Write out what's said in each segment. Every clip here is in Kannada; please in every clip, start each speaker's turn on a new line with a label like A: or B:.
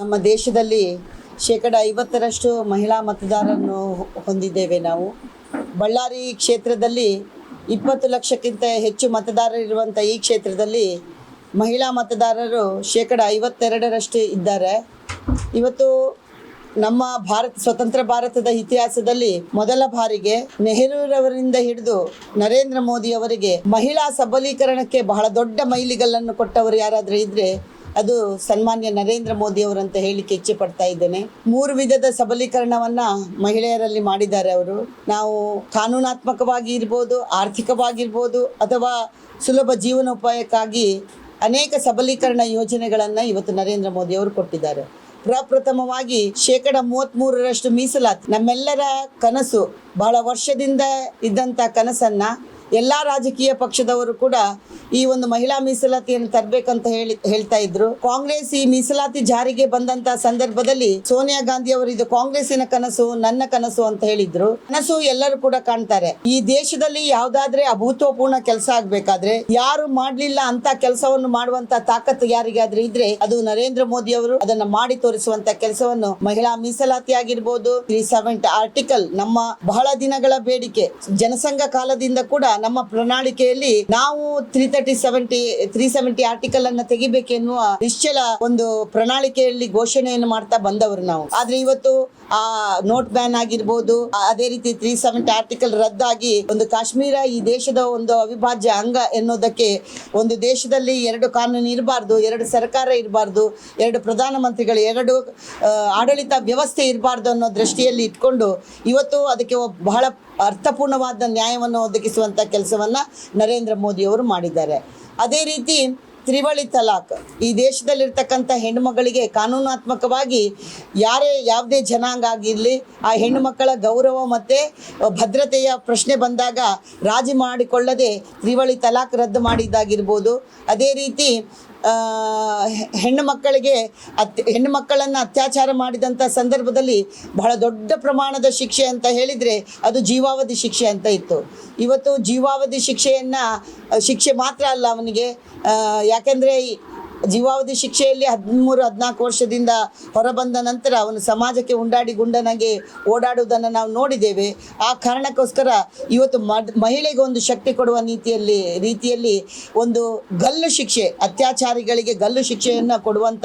A: ನಮ್ಮ ದೇಶದಲ್ಲಿ ಶೇಕಡ ಐವತ್ತರಷ್ಟು ಮಹಿಳಾ ಮತದಾರರನ್ನು ಹೊಂದಿದ್ದೇವೆ ನಾವು. ಬಳ್ಳಾರಿ ಕ್ಷೇತ್ರದಲ್ಲಿ ಇಪ್ಪತ್ತು ಲಕ್ಷಕ್ಕಿಂತ ಹೆಚ್ಚು ಮತದಾರರಿರುವಂಥ ಈ ಕ್ಷೇತ್ರದಲ್ಲಿ ಮಹಿಳಾ ಮತದಾರರು ಶೇಕಡ ಐವತ್ತೆರಡರಷ್ಟು ಇದ್ದಾರೆ. ಇವತ್ತು ನಮ್ಮ ಭಾರತ, ಸ್ವತಂತ್ರ ಭಾರತದ ಇತಿಹಾಸದಲ್ಲಿ ಮೊದಲ ಬಾರಿಗೆ ನೆಹರೂರವರಿಂದ ಹಿಡಿದು ನರೇಂದ್ರ ಮೋದಿ ಅವರಿಗೆ ಮಹಿಳಾ ಸಬಲೀಕರಣಕ್ಕೆ ಬಹಳ ದೊಡ್ಡ ಮೈಲಿಗಲ್ಲನ್ನು ಕೊಟ್ಟವರು ಯಾರಾದರೂ ಇದ್ರೆ ಅದು ಸನ್ಮಾನ್ಯ ನರೇಂದ್ರ ಮೋದಿ ಅವರಂತ ಹೇಳಿಕ್ಕೆ ಇಚ್ಛೆ ಪಡ್ತಾ ಇದ್ದೇನೆ. ಮೂರು ವಿಧದ ಸಬಲೀಕರಣವನ್ನ ಮಹಿಳೆಯರಲ್ಲಿ ಮಾಡಿದ್ದಾರೆ ಅವರು. ನಾವು ಕಾನೂನಾತ್ಮಕವಾಗಿ ಇರ್ಬೋದು, ಆರ್ಥಿಕವಾಗಿರ್ಬೋದು, ಅಥವಾ ಸುಲಭ ಜೀವನೋಪಾಯಕ್ಕಾಗಿ ಅನೇಕ ಸಬಲೀಕರಣ ಯೋಜನೆಗಳನ್ನು ಇವತ್ತು ನರೇಂದ್ರ ಮೋದಿ ಅವರು ಕೊಟ್ಟಿದ್ದಾರೆ. ಪ್ರಪ್ರಥಮವಾಗಿ ಶೇಕಡ ಮೂವತ್ತ್ಮೂರರಷ್ಟು ಮೀಸಲಾತಿ. ನಮ್ಮೆಲ್ಲರ ಕನಸು ಬಹಳ ವರ್ಷದಿಂದ ಇದ್ದಂಥ ಕನಸನ್ನ ಎಲ್ಲ ರಾಜಕೀಯ ಪಕ್ಷದವರು ಕೂಡ ಈ ಒಂದು ಮಹಿಳಾ ಮೀಸಲಾತಿಯನ್ನು ತರಬೇಕಂತ ಹೇಳಿ ಹೇಳ್ತಾ ಇದ್ರು. ಕಾಂಗ್ರೆಸ್ ಈ ಮೀಸಲಾತಿ ಜಾರಿಗೆ ಬಂದಂತ ಸಂದರ್ಭದಲ್ಲಿ ಸೋನಿಯಾ ಗಾಂಧಿ ಅವರು ಇದು ಕಾಂಗ್ರೆಸ್ಸಿನ ಕನಸು, ನನ್ನ ಕನಸು ಅಂತ ಹೇಳಿದ್ರು. ಕನಸು ಎಲ್ಲರೂ ಕೂಡ ಕಾಣ್ತಾರೆ. ಈ ದೇಶದಲ್ಲಿ ಯಾವ್ದಾದ್ರೆ ಅಭೂತಪೂರ್ಣ ಕೆಲಸ ಆಗ್ಬೇಕಾದ್ರೆ ಯಾರು ಮಾಡ್ಲಿಲ್ಲ ಅಂತ ಕೆಲಸವನ್ನು ಮಾಡುವಂತ ತಾಕತ್ತು ಯಾರಿಗಾದ್ರೂ ಇದ್ರೆ ಅದು ನರೇಂದ್ರ ಮೋದಿ ಅವರು ಅದನ್ನ ಮಾಡಿ ತೋರಿಸುವಂತ ಕೆಲಸವನ್ನು ಮಹಿಳಾ ಮೀಸಲಾತಿ ಆಗಿರ್ಬೋದು. ತ್ರೀ ಆರ್ಟಿಕಲ್ ನಮ್ಮ ಬಹಳ ದಿನಗಳ ಬೇಡಿಕೆ. ಜನಸಂಘ ಕಾಲದಿಂದ ಕೂಡ ನಮ್ಮ ಪ್ರಣಾಳಿಕೆಯಲ್ಲಿ ನಾವು three thirty seventy three seventy article ಅನ್ನ ತೆಗಿಬೇಕೆನ್ನುವ ನಿಶ್ಚಲ ಒಂದು ಪ್ರಣಾಳಿಕೆಯಲ್ಲಿ ಘೋಷಣೆಯನ್ನು ಮಾಡ್ತಾ ಬಂದವರು ನಾವು. ಆದ್ರೆ ಇವತ್ತು ಆ ನೋಟ್ ಬ್ಯಾನ್ ಆಗಿರ್ಬೋದು. ಅದೇ ರೀತಿ ತ್ರೀ ಸೆವೆಂಟಿ ಆರ್ಟಿಕಲ್ ರದ್ದಾಗಿ ಒಂದು ಕಾಶ್ಮೀರ ಈ ದೇಶದ ಒಂದು ಅವಿಭಾಜ್ಯ ಅಂಗ ಎನ್ನುವುದಕ್ಕೆ ಒಂದು ದೇಶದಲ್ಲಿ ಎರಡು ಕಾನೂನು ಇರಬಾರ್ದು, ಎರಡು ಸರ್ಕಾರ ಇರಬಾರ್ದು, ಎರಡು ಪ್ರಧಾನಮಂತ್ರಿಗಳು, ಎರಡು ಆಡಳಿತ ವ್ಯವಸ್ಥೆ ಇರಬಾರ್ದು ಅನ್ನೋ ದೃಷ್ಟಿಯಲ್ಲಿ ಇಟ್ಕೊಂಡು ಇವತ್ತು ಅದಕ್ಕೆ ಬಹಳ ಅರ್ಥಪೂರ್ಣವಾದ ನ್ಯಾಯವನ್ನು ಒದಗಿಸುವಂಥ ಕೆಲಸವನ್ನು ನರೇಂದ್ರ ಮೋದಿ ಅವರು ಮಾಡಿದ್ದಾರೆ. ಅದೇ ರೀತಿ ತ್ರಿವಳಿ ತಲಾಖ್ ಈ ದೇಶದಲ್ಲಿರ್ತಕ್ಕಂಥ ಹೆಣ್ಣುಮಕ್ಕಳಿಗೆ ಕಾನೂನಾತ್ಮಕವಾಗಿ ಯಾರೇ ಯಾವುದೇ ಜನಾಂಗ ಆಗಿರಲಿ, ಆ ಹೆಣ್ಣು ಮಕ್ಕಳ ಗೌರವ ಮತ್ತು ಭದ್ರತೆಯ ಪ್ರಶ್ನೆ ಬಂದಾಗ ರಾಜಿ ಮಾಡಿಕೊಳ್ಳದೆ ತ್ರಿವಳಿ ತಲಾಖ್ ರದ್ದು ಮಾಡಿದ್ದಾಗಿರ್ಬೋದು. ಅದೇ ರೀತಿ ಹೆಣ್ಣು ಮಕ್ಕಳಿಗೆ ಅತ್, ಹೆಣ್ಣು ಮಕ್ಕಳನ್ನು ಅತ್ಯಾಚಾರ ಮಾಡಿದಂಥ ಸಂದರ್ಭದಲ್ಲಿ ಬಹಳ ದೊಡ್ಡ ಪ್ರಮಾಣದ ಶಿಕ್ಷೆ ಅಂತ ಹೇಳಿದರೆ ಅದು ಜೀವಾವಧಿ ಶಿಕ್ಷೆ ಅಂತ ಇತ್ತು. ಇವತ್ತು ಜೀವಾವಧಿ ಶಿಕ್ಷೆಯನ್ನು, ಶಿಕ್ಷೆ ಮಾತ್ರ ಅಲ್ಲ ಅವನಿಗೆ. ಯಾಕೆಂದರೆ ಜೀವಾವಧಿ ಶಿಕ್ಷೆಯಲ್ಲಿ ಹದಿಮೂರು, ಹದಿನಾಲ್ಕು ವರ್ಷದಿಂದ ಹೊರಬಂದ ನಂತರ ಅವನು ಸಮಾಜಕ್ಕೆ ಉಂಡಾಡಿ ಗುಂಡನಾಗೆ ಓಡಾಡುವುದನ್ನು ನಾವು ನೋಡಿದ್ದೇವೆ. ಆ ಕಾರಣಕ್ಕೋಸ್ಕರ ಇವತ್ತು ಮಹಿಳೆಗೆ ಒಂದು ಶಕ್ತಿ ಕೊಡುವ ನೀತಿಯಲ್ಲಿ, ರೀತಿಯಲ್ಲಿ ಒಂದು ಗಲ್ಲು ಶಿಕ್ಷೆ, ಅತ್ಯಾಚಾರಿಗಳಿಗೆ ಗಲ್ಲು ಶಿಕ್ಷೆಯನ್ನು ಕೊಡುವಂಥ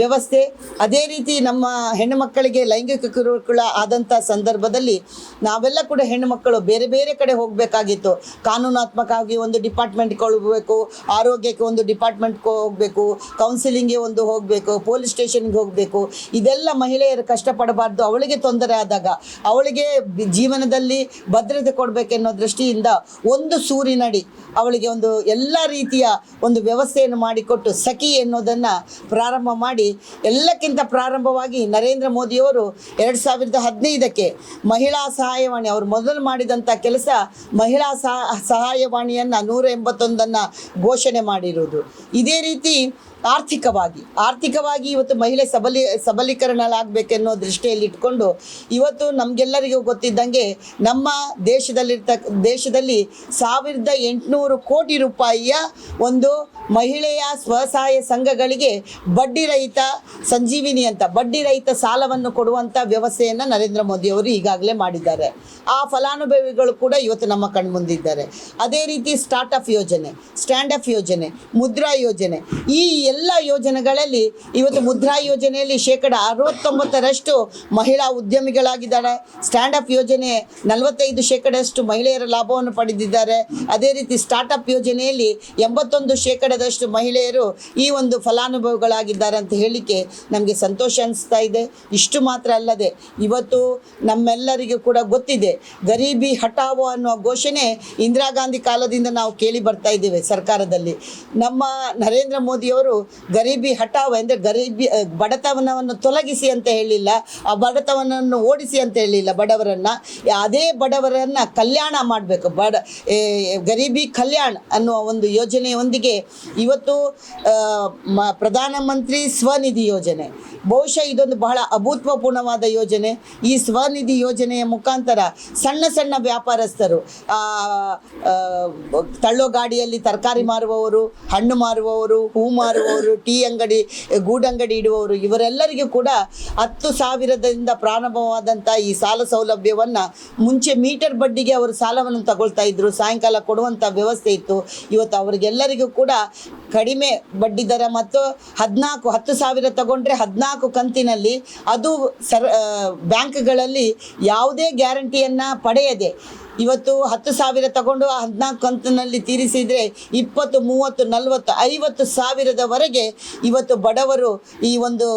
A: ವ್ಯವಸ್ಥೆ. ಅದೇ ರೀತಿ ನಮ್ಮ ಹೆಣ್ಣು ಮಕ್ಕಳಿಗೆ ಲೈಂಗಿಕ ಕಿರುಕುಳ ಆದಂಥ ಸಂದರ್ಭದಲ್ಲಿ ನಾವೆಲ್ಲ ಕೂಡ ಹೆಣ್ಣು ಮಕ್ಕಳು ಬೇರೆ ಬೇರೆ ಕಡೆ ಹೋಗಬೇಕಾಗಿತ್ತು. ಕಾನೂನಾತ್ಮಕವಾಗಿ ಒಂದು ಡಿಪಾರ್ಟ್ಮೆಂಟ್ ಕೊಳ್ಬೇಕು ಆರೋಗ್ಯಕ್ಕೆ ಒಂದು ಡಿಪಾರ್ಟ್ಮೆಂಟ್ಗೆ ಹೋಗಬೇಕು ಕೌನ್ಸಿಲಿಂಗ್ಗೆ ಒಂದು ಹೋಗಬೇಕು ಪೊಲೀಸ್ ಸ್ಟೇಷನ್ಗೆ ಹೋಗಬೇಕು, ಇದೆಲ್ಲ ಮಹಿಳೆಯರು ಕಷ್ಟಪಡಬಾರ್ದು, ಅವಳಿಗೆ ತೊಂದರೆ ಆದಾಗ, ಅವಳಿಗೆ ಜೀವನದಲ್ಲಿ ಭದ್ರತೆ ಕೊಡಬೇಕೆನ್ನೋ ದೃಷ್ಟಿಯಿಂದ ಒಂದು ಸೂರಿನಡಿ ಅವಳಿಗೆ ಒಂದು ಎಲ್ಲ ರೀತಿಯ ಒಂದು ವ್ಯವಸ್ಥೆಯನ್ನು ಮಾಡಿಕೊಟ್ಟು ಸಖಿ ಎನ್ನುವುದನ್ನು ಪ್ರಾರಂಭ ಮಾಡಿ, ಎಲ್ಲಕ್ಕಿಂತ ಪ್ರಾರಂಭವಾಗಿ ನರೇಂದ್ರ ಮೋದಿಯವರು ಎರಡು ಸಾವಿರದ ಹದಿನೈದಕ್ಕೆ ಮಹಿಳಾ ಸಹಾಯವಾಣಿ, ಅವರು ಮೊದಲು ಮಾಡಿದಂಥ ಕೆಲಸ ಮಹಿಳಾ ಸಹ, ಸಹಾಯವಾಣಿಯನ್ನು ನೂರ ಎಂಬತ್ತೊಂದನ್ನು ಘೋಷಣೆ ಮಾಡಿರುವುದು ಇದೇ ರೀತಿ ಆರ್ಥಿಕವಾಗಿ ಆರ್ಥಿಕವಾಗಿ ಇವತ್ತು ಮಹಿಳೆ ಸಬಲಿ, ಸಬಲೀಕರಣಲಾಗಬೇಕೆನ್ನೋ ದೃಷ್ಟಿಯಲ್ಲಿ ಇಟ್ಕೊಂಡು ಇವತ್ತು ನಮಗೆಲ್ಲರಿಗೂ ಗೊತ್ತಿದ್ದಂಗೆ ನಮ್ಮ ದೇಶದಲ್ಲಿರ್ತಕ್ಕ ದೇಶದಲ್ಲಿ ಸಾವಿರದ ಎಂಟುನೂರು ಕೋಟಿ ರೂಪಾಯಿಯ ಒಂದು ಮಹಿಳೆಯ ಸ್ವಸಹಾಯ ಸಂಘಗಳಿಗೆ ಬಡ್ಡಿ ರಹಿತ ಸಂಜೀವಿನಿ ಅಂತ, ಬಡ್ಡಿ ರಹಿತ ಸಾಲವನ್ನು ಕೊಡುವಂಥ ವ್ಯವಸ್ಥೆಯನ್ನು ನರೇಂದ್ರ ಮೋದಿಯವರು ಈಗಾಗಲೇ ಮಾಡಿದ್ದಾರೆ. ಆ ಫಲಾನುಭವಿಗಳು ಕೂಡ ಇವತ್ತು ನಮ್ಮ ಕಣ್ಮುಂದಿದ್ದಾರೆ. ಅದೇ ರೀತಿ ಸ್ಟಾರ್ಟ್ ಅಪ್ ಯೋಜನೆ ಸ್ಟ್ಯಾಂಡ್ ಅಪ್ ಯೋಜನೆ, ಮುದ್ರಾ ಯೋಜನೆ, ಈ ಎಲ್ಲ ಯೋಜನೆಗಳಲ್ಲಿ ಇವತ್ತು ಮುದ್ರಾ ಯೋಜನೆಯಲ್ಲಿ ಶೇಕಡ ಅರವತ್ತೊಂಬತ್ತರಷ್ಟು ಮಹಿಳಾ ಉದ್ಯಮಿಗಳಾಗಿದ್ದಾರೆ. ಸ್ಟ್ಯಾಂಡ್ ಅಪ್ ಯೋಜನೆ ನಲವತ್ತೈದು ಶೇಕಡಷ್ಟು ಮಹಿಳೆಯರ ಲಾಭವನ್ನು ಪಡೆದಿದ್ದಾರೆ. ಅದೇ ರೀತಿ ಸ್ಟಾರ್ಟಪ್ ಯೋಜನೆಯಲ್ಲಿ ಎಂಬತ್ತೊಂದು ಶೇಕಡದಷ್ಟು ಮಹಿಳೆಯರು ಈ ಒಂದು ಫಲಾನುಭವಿಗಳಾಗಿದ್ದಾರೆ ಅಂತ ಹೇಳಿಕೆ ನಮಗೆ ಸಂತೋಷ ಅನಿಸ್ತಾ ಇದೆ. ಇಷ್ಟು ಮಾತ್ರ ಅಲ್ಲದೆ ಇವತ್ತು ನಮ್ಮೆಲ್ಲರಿಗೂ ಕೂಡ ಗೊತ್ತಿದೆ, ಗರೀಬಿ ಹಟಾವೋ ಅನ್ನುವ ಘೋಷಣೆ ಇಂದಿರಾ ಗಾಂಧಿ ಕಾಲದಿಂದ ನಾವು ಕೇಳಿ ಬರ್ತಾ ಇದ್ದೇವೆ ಸರ್ಕಾರದಲ್ಲಿ. ನಮ್ಮ ನರೇಂದ್ರ ಮೋದಿಯವರು ಗರೀಬಿ ಹಟಾವ್ ಅಂದರೆ ಗರೀಬಿ ಬಡತನವನ್ನು ತೊಲಗಿಸಿ ಅಂತ ಹೇಳಿಲ್ಲ, ಆ ಬಡತನವನ್ನು ಓಡಿಸಿ ಅಂತ ಹೇಳಿಲ್ಲ ಬಡವರನ್ನು. ಅದೇ ಬಡವರನ್ನು ಕಲ್ಯಾಣ ಮಾಡಬೇಕು. ಬಡ ಗರೀಬಿ ಕಲ್ಯಾಣ ಅನ್ನುವ ಒಂದು ಯೋಜನೆಯೊಂದಿಗೆ ಇವತ್ತು ಪ್ರಧಾನಮಂತ್ರಿ ಸ್ವನಿಧಿ ಯೋಜನೆ. ಬಹುಶಃ ಇದೊಂದು ಬಹಳ ಅಭೂತ್ವಪೂರ್ಣವಾದ ಯೋಜನೆ. ಈ ಸ್ವನಿಧಿ ಯೋಜನೆಯ ಮುಖಾಂತರ ಸಣ್ಣ ಸಣ್ಣ ವ್ಯಾಪಾರಸ್ಥರು ತಳ್ಳೋ ಗಾಡಿಯಲ್ಲಿ ತರಕಾರಿ ಮಾರುವವರು, ಹಣ್ಣು ಮಾರುವವರು, ಹೂ ಮಾರುವವರು, ಟೀ ಅಂಗಡಿ ಗೂಡಂಗಡಿ ಇಡುವವರು, ಇವರೆಲ್ಲರಿಗೂ ಕೂಡ ಹತ್ತು ಸಾವಿರದಿಂದ ಪ್ರಾರಂಭವಾದಂಥ ಈ ಸಾಲ ಸೌಲಭ್ಯವನ್ನು ಮುಂಚೆ ಮೀಟರ್ ಬಡ್ಡಿಗೆ ಅವರು ಸಾಲವನ್ನು ತಗೊಳ್ತಾ ಇದ್ರು. ಸಾಯಂಕಾಲ ಕೊಡುವಂಥ ವ್ಯವಸ್ಥೆ ಇತ್ತು. ಇವತ್ತು ಅವರಿಗೆಲ್ಲರಿಗೂ ಕೂಡ ಕಡಿಮೆ ಬಡ್ಡಿ ದರ ಮತ್ತು ಹದಿನಾಲ್ಕು, ಹತ್ತು ಸಾವಿರ ತಗೊಂಡ್ರೆ ಹದಿನಾಲ್ಕು ಕಂತಿನಲ್ಲಿ ಅದು ಸರ್ ಬ್ಯಾಂಕ್ಗಳಲ್ಲಿ ಯಾವುದೇ ಗ್ಯಾರಂಟಿಯನ್ನು ಪಡೆಯದೆ ಇವತ್ತು ಹತ್ತು ಸಾವಿರ ತಗೊಂಡು ಹದಿನಾಲ್ಕು ಕಂತಿನಲ್ಲಿ ತೀರಿಸಿದರೆ ಇಪ್ಪತ್ತು, ಮೂವತ್ತು, ನಲವತ್ತು, ಐವತ್ತು ಸಾವಿರದವರೆಗೆ ಇವತ್ತು ಬಡವರು ಈ ಒಂದು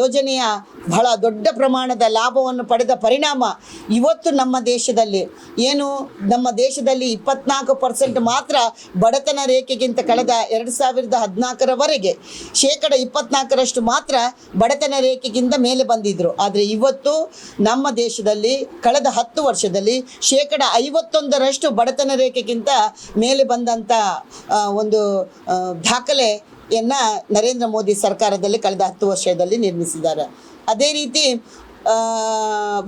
A: ಯೋಜನೆಯ ಬಹಳ ದೊಡ್ಡ ಪ್ರಮಾಣದ ಲಾಭವನ್ನು ಪಡೆದ ಪರಿಣಾಮ ಇವತ್ತು ನಮ್ಮ ದೇಶದಲ್ಲಿ. ಏನು ನಮ್ಮ ದೇಶದಲ್ಲಿ ಇಪ್ಪತ್ನಾಲ್ಕು ಪರ್ಸೆಂಟ್ ಮಾತ್ರ ಬಡತನ ರೇಖೆಗಿಂತ ಕಳೆದ ಎರಡು ಸಾವಿರದ ಹದಿನಾಲ್ಕರವರೆಗೆ ಶೇಕಡ ಇಪ್ಪತ್ನಾಲ್ಕರಷ್ಟು ಮಾತ್ರ ಬಡತನ ರೇಖೆಗಿಂತ ಮೇಲೆ ಬಂದಿದ್ದರು ಆದರೆ ಇವತ್ತು ನಮ್ಮ ದೇಶದಲ್ಲಿ ಕಳೆದ ಹತ್ತು ವರ್ಷದಲ್ಲಿ ಶೇಕಡ ಐವತ್ತೊಂದರಷ್ಟು ಬಡತನ ರೇಖೆಗಿಂತ ಮೇಲೆ ಬಂದಂಥ ಒಂದು ದಾಖಲೆ ದಾಖಲೆಯನ್ನು ನರೇಂದ್ರ ಮೋದಿ ಸರ್ಕಾರದಲ್ಲಿ ಕಳೆದ ಹತ್ತು ವರ್ಷದಲ್ಲಿ ನಿರ್ಮಿಸಿದ್ದಾರೆ. ಅದೇ ರೀತಿ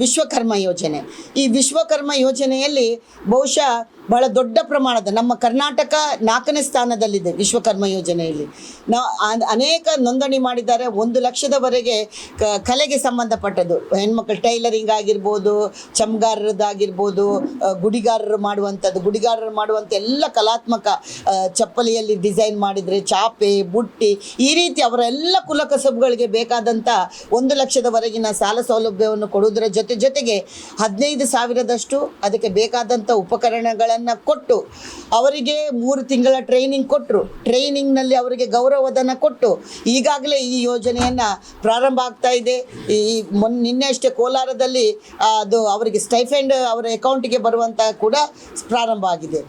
A: ವಿಶ್ವಕರ್ಮ ಯೋಜನೆ. ಈ ವಿಶ್ವಕರ್ಮ ಯೋಜನೆಯಲ್ಲಿ ಬಹುಶಃ ಬಹಳ ದೊಡ್ಡ ಪ್ರಮಾಣದ ನಮ್ಮ ಕರ್ನಾಟಕ ನಾಲ್ಕನೇ ಸ್ಥಾನದಲ್ಲಿದೆ ವಿಶ್ವಕರ್ಮ ಯೋಜನೆಯಲ್ಲಿ. ನ ಅನೇಕ ನೋಂದಣಿ ಮಾಡಿದ್ದಾರೆ. ಒಂದು ಲಕ್ಷದವರೆಗೆ ಕ, ಕಲೆಗೆ ಸಂಬಂಧಪಟ್ಟದ್ದು. ಹೆಣ್ಮಕ್ಳು ಟೈಲರಿಂಗ್ ಆಗಿರ್ಬೋದು, ಚಮ್ಗಾರರದ್ದಾಗಿರ್ಬೋದು ಗುಡಿಗಾರರು ಮಾಡುವಂಥದ್ದು. ಗುಡಿಗಾರರು ಮಾಡುವಂಥ ಎಲ್ಲ ಕಲಾತ್ಮಕ ಚಪ್ಪಲಿಯಲ್ಲಿ ಡಿಸೈನ್ ಮಾಡಿದರೆ ಚಾಪೆ, ಬುಟ್ಟಿ ಈ ರೀತಿ ಅವರ ಎಲ್ಲ ಕುಲಕಸಬುಗಳಿಗೆ ಬೇಕಾದಂಥ ಒಂದು ಲಕ್ಷದವರೆಗಿನ ಸಾಲ ಸೌಲಭ್ಯವನ್ನು ಕೊಡುವುದರ ಜೊತೆ ಜೊತೆಗೆ ಹದಿನೈದು ಸಾವಿರದಷ್ಟು ಅದಕ್ಕೆ ಬೇಕಾದಂಥ ಉಪಕರಣಗಳನ್ನು ಕೊಟ್ಟು ಅವರಿಗೆ ಮೂರು ತಿಂಗಳ ಟ್ರೈನಿಂಗ್ ಕೊಟ್ಟರು ಟ್ರೈನಿಂಗ್ನಲ್ಲಿ ಅವರಿಗೆ ಗೌರವಧನ ಕೊಟ್ಟು ಈಗಾಗಲೇ ಈ ಯೋಜನೆಯನ್ನು ಪ್ರಾರಂಭ ಆಗ್ತಾ ಇದೆ. ಈ ಮೊನ್ನೆ ನಿನ್ನೆ ಅಷ್ಟೇ ಕೋಲಾರದಲ್ಲಿ ಅದು ಅವರಿಗೆ ಸ್ಟೈಫೆಂಡ್ ಅವರ ಅಕೌಂಟಿಗೆ ಬರುವಂತಹ ಕೂಡ ಪ್ರಾರಂಭ ಆಗಿದೆ.